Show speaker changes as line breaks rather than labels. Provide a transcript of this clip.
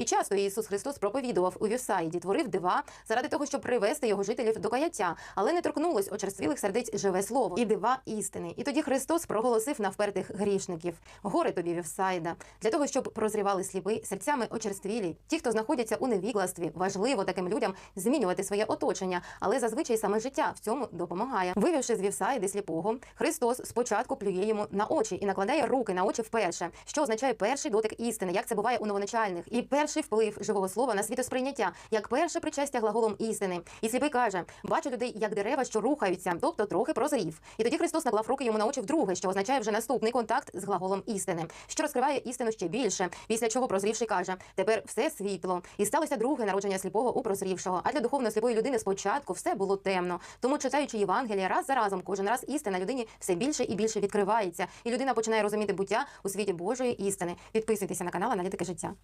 І часто Ісус Христос проповідував у Вівсаїді, творив дива заради того, щоб привести його жителів до каяття, але не торкнулось очерствілих сердець живе слово і дива істини. І тоді Христос проголосив на впертих грішників: горе тобі, Вівсаїда, для того, щоб прозрівали сліпи серцями очерствілі. Ті, хто знаходяться у невігластві, важливо таким людям змінювати своє оточення, але зазвичай саме життя в цьому допомагає. Вивівши з Вівсаїди сліпого, Христос спочатку плює йому на очі і накладає руки на очі вперше, що означає перший дотик істини, як це буває у новоначальних, і перший вплив живого слова на світосприйняття, як перше причастя глаголом істини. І сліпий каже: бачу людей як дерева, що рухаються, тобто трохи прозрів. І тоді Христос наклав руки йому на очі вдруге, що означає вже наступний контакт з глаголом істини, що розкриває істину ще більше. Після чого прозрівший каже: тепер все світло, і сталося друге народження сліпого у прозрівшого. А для духовно сліпої людини спочатку все було темно. Тому читаючи Євангелія раз за разом, кожен раз істина людині все більше і більше відкривається, і людина починає розуміти буття у світі Божої істини. Підписуйтеся на канал Аналітики життя.